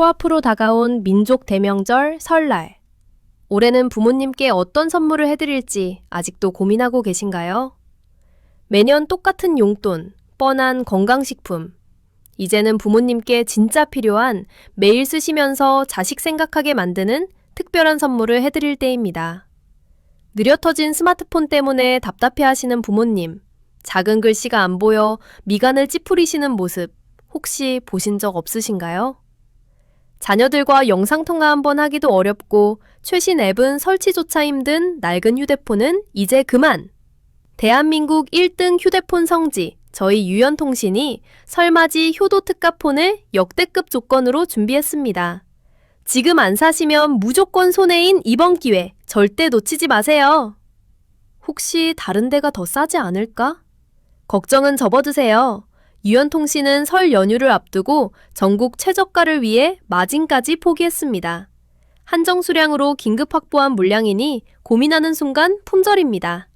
코앞으로 다가온 민족 대명절 설날. 올해는 부모님께 어떤 선물을 해드릴지 아직도 고민하고 계신가요? 매년 똑같은 용돈, 뻔한 건강식품. 이제는 부모님께 진짜 필요한 매일 쓰시면서 자식 생각하게 만드는 특별한 선물을 해드릴 때입니다. 느려 터진 스마트폰 때문에 답답해 하시는 부모님. 작은 글씨가 안 보여 미간을 찌푸리시는 모습 혹시 보신 적 없으신가요? 자녀들과 영상통화 한번 하기도 어렵고 최신 앱은 설치조차 힘든 낡은 휴대폰은 이제 그만! 대한민국 1등 휴대폰 성지 저희 유연통신이 설맞이 효도 특가폰을 역대급 조건으로 준비했습니다. 지금 안 사시면 무조건 손해인 이번 기회 절대 놓치지 마세요. 혹시 다른 데가 더 싸지 않을까? 걱정은 접어두세요. 유연통신은 설 연휴를 앞두고 전국 최저가를 위해 마진까지 포기했습니다. 한정 수량으로 긴급 확보한 물량이니 고민하는 순간 품절입니다.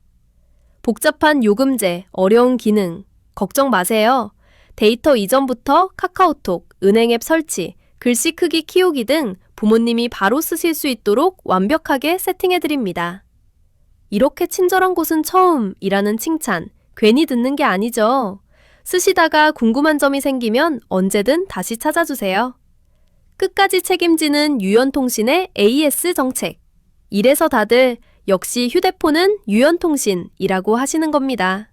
복잡한 요금제, 어려운 기능, 걱정 마세요. 데이터 이전부터 카카오톡, 은행 앱 설치, 글씨 크기 키우기 등 부모님이 바로 쓰실 수 있도록 완벽하게 세팅해드립니다. 이렇게 친절한 곳은 처음이라는 칭찬, 괜히 듣는 게 아니죠. 쓰시다가 궁금한 점이 생기면 언제든 다시 찾아주세요. 끝까지 책임지는 유연통신의 AS 정책. 이래서 다들 역시 휴대폰은 유연통신이라고 하시는 겁니다.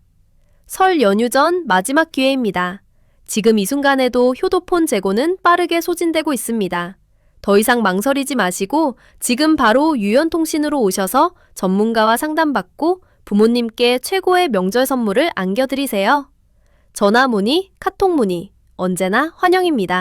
설 연휴 전 마지막 기회입니다. 지금 이 순간에도 효도폰 재고는 빠르게 소진되고 있습니다. 더 이상 망설이지 마시고 지금 바로 유연통신으로 오셔서 전문가와 상담받고 부모님께 최고의 명절 선물을 안겨드리세요. 전화 문의, 카톡 문의 언제나 환영입니다.